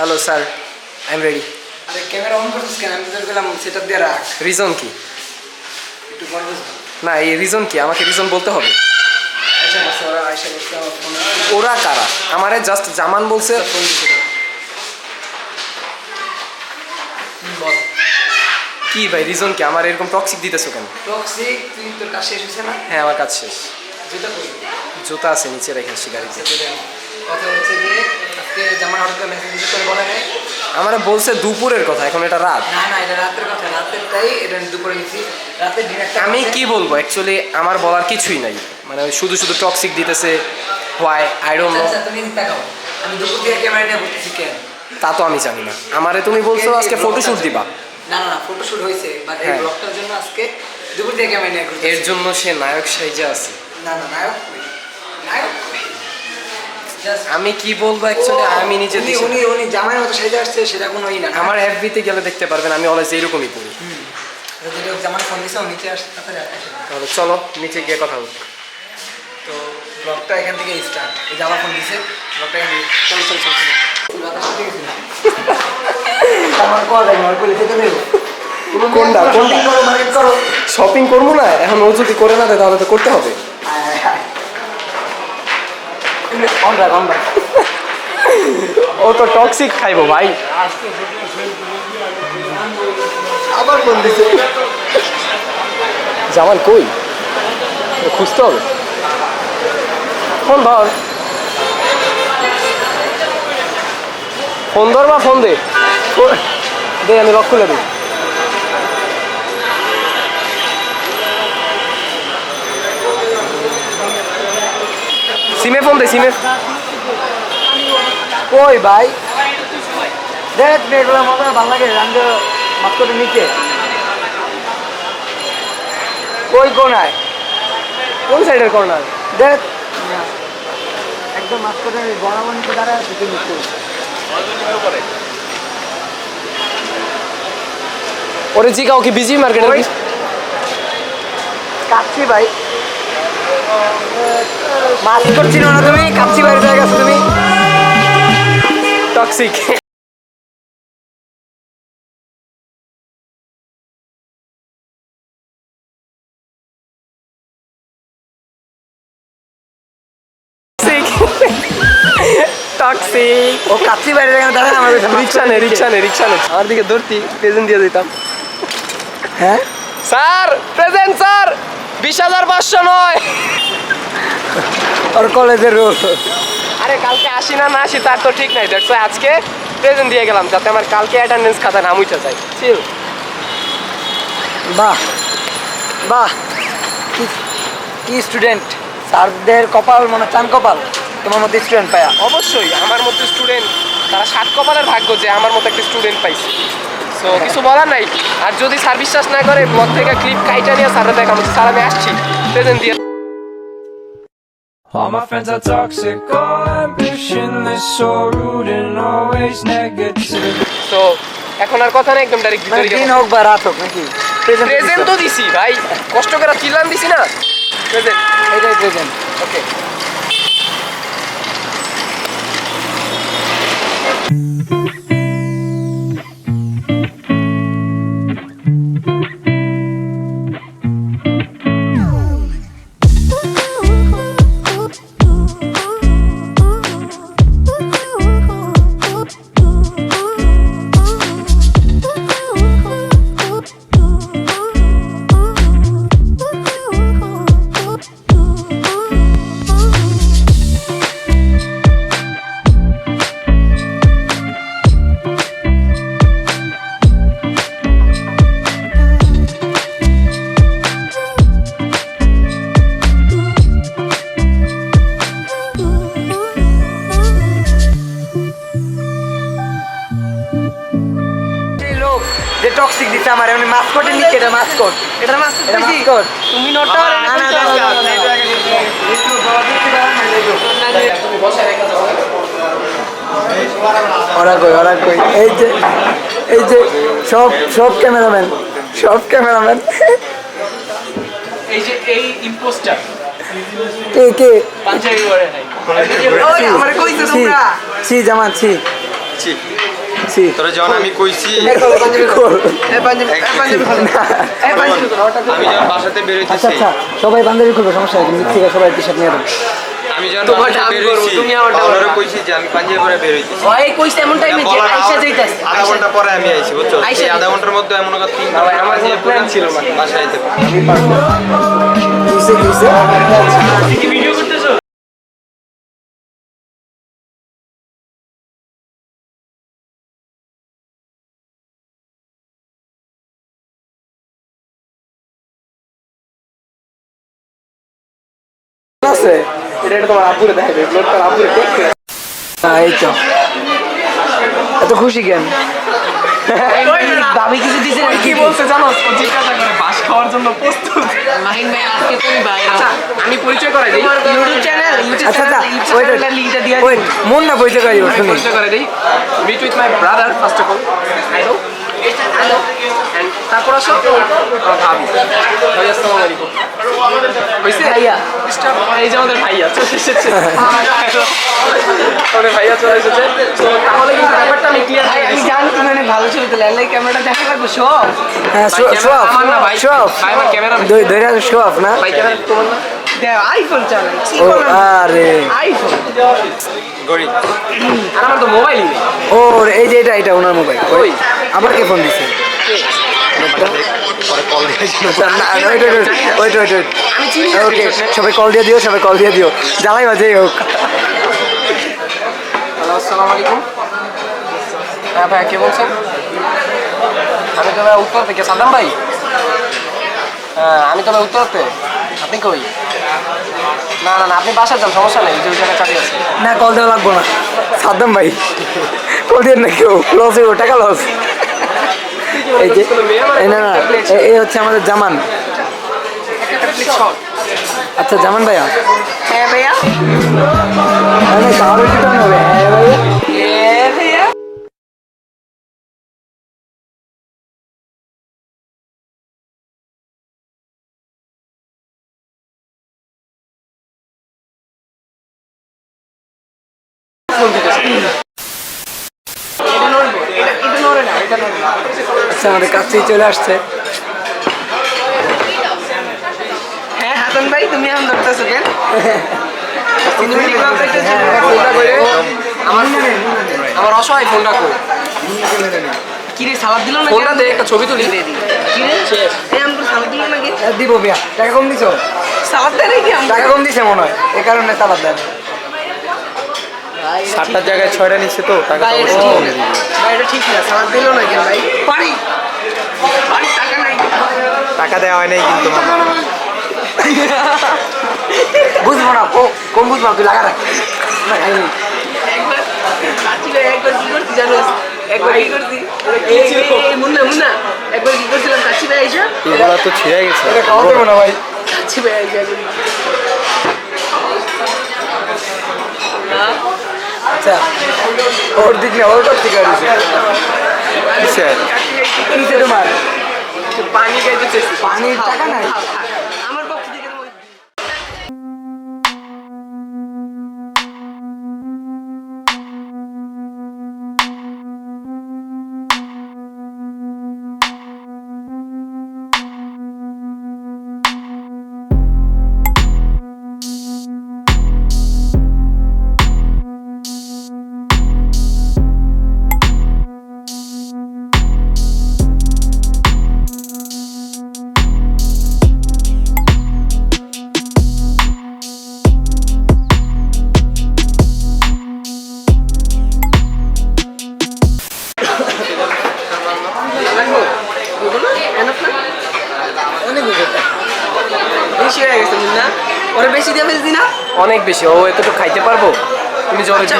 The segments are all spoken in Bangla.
Hello sir I am ready আরে ক্যামেরা অন করছিস কেন? আমি তোদের গেলাম সেটা দিয়ে রাখ। রিজন কি? একটু গর্ব না এই রিজন কি? আমাকে রিজন বলতে হবে? ওরা আয়সা করছে আমার ওরা কারা? আমারে জাস্ট জামান বলছে। কি ভাই রিজন কি? আমার এরকম টক্সিক দিতেছো কেন? টক্সিক তুই তোর কাজ শেষ হয়েছে না? হ্যাঁ আমার কাজ শেষ। করি জুতা আছে নিচে রেখে আসছি গাড়িতে। কথা হচ্ছে যে আজকে জামা হঠাৎ মেসেজ দিতে করে বলে নাই? আমার বলছে দুপুরের কথা এখন এটা রাত। না না এটা রাতের কথা এটা দুপুরে রাতের ডিনারটা আমি কি বলব অ্যাকচুয়ালি আমার বলার কিছুই নাই। মানে শুধু শুধু টক্সিক দিতেছে হোয়াই আই ডোন্ট নো তুমি তাকাও। আমি দুপুর দিয়ে ক্যামেরা নিয়ে কেন? তা তো আমি জানি না। আমারে তুমি বলছো আজকে ফটোশুট দিবা। না না না ফটোশুট হয়েছে বাট এই হ্যাঁ। ব্লগটার জন্য আজকে দুপুর দিয়ে ক্যামেরা নিয়ে এর জন্য সে নায়ক সাইজে আছে। না না নায়ক আমি কি বলব অ্যাকচুয়ালি আমি নিজে উনি উনি উনি জামাইয়ের মতো সেজে আসছে সেটা কোনো ই না। আমার এফবিতে গেলে দেখতে পারবেন আমি অলওয়েজ এরকমই পড়ি। জামাই ফোন দিছে ও নিচে আসছে তারপরে আসে। তাহলে চলো নিচে গিয়ে কথা হোক তো ব্লগটা এখান থেকে স্টার্ট এই জামা ফোন দিছে ব্লগটা এখান থেকে চল চল চল আমার কল যেতে দেবো। কোনটা? কোনটা? শপিং করব না? এখন ও যদি করে না দেয় তাহলে তো করতে হবে। ও তো টক্সিক খাইবো ভাই। আবার ফোন দিছে। জামাল কই? খুঁজতে হবে ফোন ধর। ফোন ধর বা ফোন দে। দে আমি লক খুলে দিই। সিমে ফোন দে সিমে। কই ভাই? দেখ মেয়েগুলো মতো ভালো লাগে রান্দ মাস্কটের নিচে। কই কোনায়? কোন সাইডের কর্নার দেখ। একদম মাস্কটের গণাগণিতে দাঁড়ায় আছে তুই নিচে। ওরে জিগাও কি বিজি মার্কেটে ওই। কাচ্ছি ভাই। মাস্কট ছিল না তুমি? কাচ্ছি বাইরে জায়গা আছো তুমি? টক্সিক টক্সিক ও কাচ্ছি বাইরে জায়গা দাঁড়ায় আমার কাছে রিক্সা নে রিক্সা নে রিক্সা নে। আমার দিকে ধরতি প্রেজেন্ট দিয়ে দিতাম। হ্যাঁ? স্যার প্রেজেন্ট স্যার বিশ হাজার পাঁচশো নয়। ওর কলেজের রোল। আরে কালকে আসি না না আসি তার তো ঠিক নাই। দেখছ আজকে প্রেজেন্ট দিয়ে গেলাম যাতে আমার কালকে অ্যাটেন্ডেন্স খাতা নাম উঠে যায়। চিল বাহ বাহ। কি- কি স্টুডেন্ট স্যারদের কপাল মানে চান কপাল তোমার মধ্যে স্টুডেন্ট পায়া। অবশ্যই আমার মতো স্টুডেন্ট তারা সাত কপালের ভাগ্য যে আমার মতো একটা স্টুডেন্ট পাইছে। সো কিছু বলার নাই। আর যদি স্যার বিশ্বাস না করে ব্লগ থেকে ক্লিপ কাইটা নিয়ে স্যাররা দেখাবো যে, স্যার আমি আসছি। প্রেজেন্ট দিয়ে All my friends are toxic, all ambitionless, so rude and always negative. তো এখন আর কথা নেই একদম ডাইরেক্ট মানে দিন হোক বা রাত হোক নাকি? প্রেজেন্ট তো। দিছি ভাই। কষ্ট করে চিল্লান দিছি না। প্রেজেন্ট এটাই প্রেজেন্ট ওকে এই টক্সিক দিতে আমার মানে মাস্কটের নিচে এটা মাস্কট এটা মাস্টার এটা মাস্কট তুমি নোটটা না না। ওরা কই ওরা কই এই যে এই যে সব সব ক্যামেরাম্যান সব ক্যামেরাম্যান। এই যে এই ইম্পোস্টার কে কে? পাঞ্জাবি পরে নাই। আমারে কইছো তোমরা। ছি জামান ছি। তোরা যখন আমি কইছি আমি যখন বাসাতে আচ্ছা বেরোইতেছি। আচ্ছা সবাই পাঞ্জাবি খুলবে সমস্যা থেকে সবাই টি শার্ট নিয়ে আমি যখন তোমারটা আমি করব, তুমি আমারটা পাওনারও কইছি যে আমি পাঞ্জাবি পরে বেরোইতেছি ওই কইছে এমন টাইমে যে আইসা আধা- যাইতাছে। আধা ঘণ্টা পরে আমি আইছি বুঝছ? এই আধা ঘণ্টার মধ্যে এমন কথা তিন ভাই, আমার কোনো plan ছিল না। বাসায় যেতে পারি। কিসে কিসে? আছে। এটা তোমার আপুরে দেখাবে ব্লগ তার আপুরে দেখতে হ্যাঁ এই তো এত খুশি কেন? দাবি কিছু দিছে? কি বলছে জানো? জিজ্ঞাসা করে বাস খাওয়ার জন্য প্রস্তুত। মাহিন ভাই আজকে তুমি বাইরে। আচ্ছা আমি পরিচয় করাই দিই। ইউটিউব চ্যানেল ইউটিউব আচ্ছা আচ্ছা চ্যানেল ওয়েট লিংকটা দিয়ে ওয়েট মন না পরিচয় করি শুনি। পরিচয় করে দিই। Meet with my brother first of all hello hello and তারপর আসো। ভাবি ভাই আসসালামু আলাইকুম। হইছে? ভাইয়া। এই যে আমাদের ভাইয়া চলে এসেছে। আমাদের ভাইয়া চলে এসেছে। তো তাহলে কিন্তু ব্যাপারটা আমি ক্লিয়ার ভাই আমি জানি তুমি অনেক ভালো ছবি তোলে। এলাই ক্যামেরাটা দেখা লাগবে সব হ্যাঁ অফ আমার না, ভাই। অফ ভাই, আমার ক্যামেরা অফ না? ভাই ক্যামেরা তোমার না আইফোন আরে। আইফোন আর আমার তো মোবাইলই নেই। ও এই যে এটা এটা ওনার মোবাইল ওই আবার কে ফোন দিছে? ওকে সবাই কল দিয়ে দিও সবাই কল দিয়ে দিও জ্বালাই বাজেই হোক আসসালামু আলাইকুম হ্যাঁ ভাই কে বলছেন আমি তো ভাই উত্তর থেকে সাদ্দাম ভাই হ্যাঁ আমি তো ভাই উত্তরতে আপনি কই না না না, আপনি বাসায় যান, সমস্যা নেই, যে না কল দেওয়া লাগবো না। সাদ্দাম ভাই কল দিয়ে না কেউ লস টাকা লস এই যে এই না না এই হচ্ছে আমাদের জামান। আচ্ছা জামান ভাইয়া। হ্যাঁ ভাইয়া। হবে। হ্যাঁ ভাইয়া এটা নড়বো এটা এটা নড়ে না এটা নড়ে না আচ্ছা আমাদের কাছেই চলে আসছে। হ্যাঁ হাসান ভাই তুমি এখন ধরতেছো কেন? ফোনটা করে। আমার আমার অসহায় ফোনটা কো কি রে সালাদ দিল না ফোনটা দিয়ে একটা ছবি তুলি। এই সালাদ দিল এ, দিব বিয়া। টাকা কম দিছো? সালাদ দেয় নাকি টাকা কম দিছে মনে হয়। এই কারণে তালাক দেন সাতটার জায়গায় ছয়টা নিচ্ছে তো টাকা ভাই এটা ঠিক না। ভাই এটা ঠিক না। সালাদ দিল না কেন ভাই? পানি পানি টাকা দেওয়া হয় নাই কিন্তু বুঝব না কম বুঝব না, তুই লাগা রাখ। একবার কি করছি কি করছি? মুন্না মুন্না একবার কি করছিলাম কাচ্চি ভাই আইসা? এগুলো তো ছিঁড়ে গেছে। এটা খাওয়া দেবো না ভাই। কাচ্চি ভাই আইসা। একবার না আচ্ছা ওর দিক না ওর থেকে আসছে কিসের? কিসে তোমার পানি খাইতে পানির টাকা নাই? বেশি ও এতটুকু খাইতে পারব? তুমি জ্বরে আচ্ছা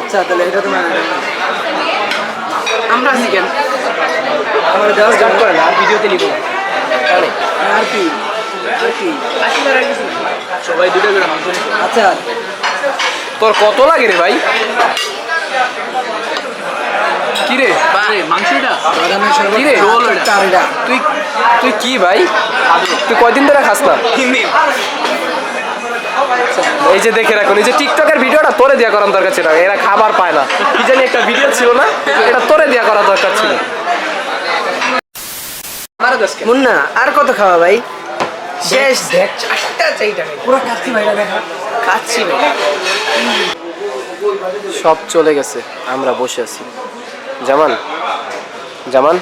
আচ্ছা তাহলে এটা তোমার আমরা আছি কেন? আমার দেওয়া জয়েন করে না আর ভিডিওতে নিব না। তাহলে। আর কি? সবাই দুটো করে মাংস আচ্ছা। তোর কত লাগে রে ভাই? কি রে? মাংসটা কি রে? তুই তুই কি ভাই? তুই কয়দিন ধরে খাস না? এই যে দেখে রাখুন এই যে টিকটকের ভিডিওটা তোরে দিয়া করার দরকার ছিল। এরা খাবার পায় না। কি জানি একটা ভিডিও ছিল না এটা তোরে দিয়া করার দরকার ছিল। মুন্না আর কত খাওয়া ভাই? শেষ। দেখ চারটা চাইটা পুরো খাচ্ছি ভাইটা দেখা। সব চলে গেছে আমরা বসে আছি। জামান জামান।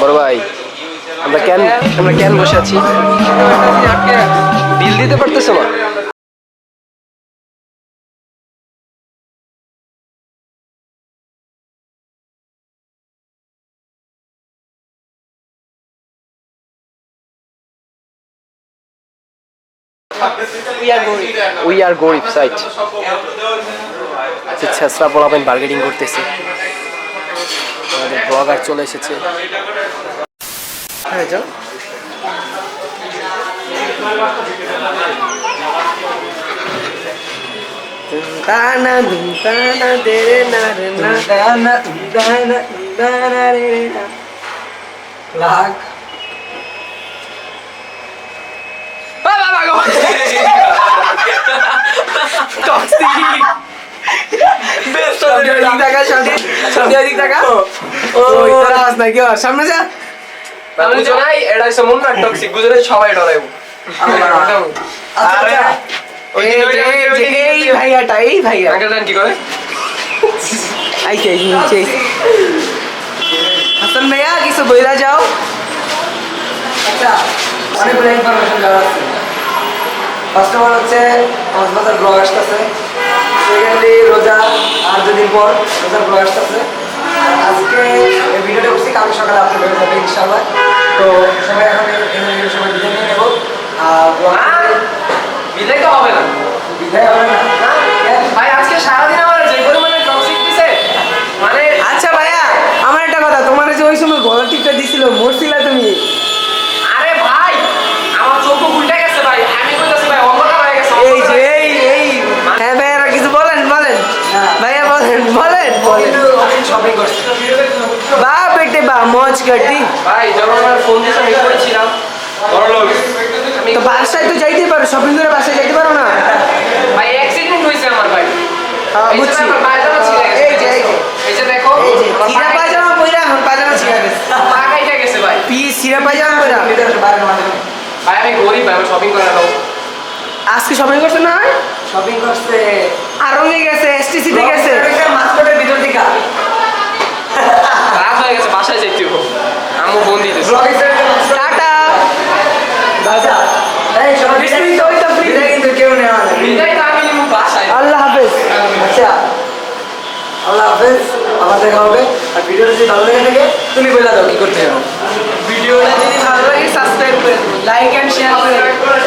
বড় ভাই আমরা কেন আমরা কেন বসে আছি? বিল দিতে পারতেছো? না উই আর গরিব সাইট ছেসরা করতেছে। আমাদের ব্লগার চলে এসেছে। হ্যাঁ যাও। সামনে যা। এটা মুন্না টক্সিক বুঝো সবাই ডরাইব। এই ভাইয়াটা এই ভাইয়া আঙ্কেল হাসান ভাইয়া কিছু বইরা যাও আচ্ছা আছে রোজা আর দুদিন পর রোজার আজকে ভিডিওটা করছি কালকে সকালে আপলোড হয়ে যাবে ইনশাআল্লাহ তো সবাই এখন সবাই বিদায় নিয়ে নেব মানে আচ্ছা ভাইয়া আমার একটা কথা তোমার ওই সময় গলা দিছিল মরছিলা তুমি আরে ভাই আমার চোখ উল্টে গেছে ভাই হয়ে এই হ্যাঁ ভাইয়ারা কিছু বলেন বলেন ভাইয়া বলেন বলেন বলেন শপিং বা বেটে বা মজ কাটি ভাই যখন আমার ফোন করেছিলাম বড় লোক বাসায় তো যাইতে পারো শপিং করে বাসায় যাইতে পারো না? ভাই অ্যাক্সিডেন্ট হয়েছে আমার ভাই। হ্যাঁ বুঝছি। আমার পায়জামা ছিঁড়ে গেছে। এই যে এই যে। দেখো এই যে আমার সিরা পা- পায়জামা পইরা এখন পায়জামা ছিঁড়া গেছে। পা কাইটা গেছে ভাই। পি সিরা পায়জামা পইরা। বাইরের মাধ্যমে ভাই আমি গরিব ভাই আমি শপিং করে নেব আজকে শপিং করছে না? শপিং করছে। আরঙ্গে গেছে গেছে। ভিতর থেকে হাফেজ, আবার দেখা হবে। আর ভিডিওটা যদি ভালো লেগে থাকে, তুমি বলে দাও কি করতে হবে। ভিডিওটা যদি ভালো লাগে সাবস্ক্রাইব করে লাইক অ্যান্ড শেয়ার করে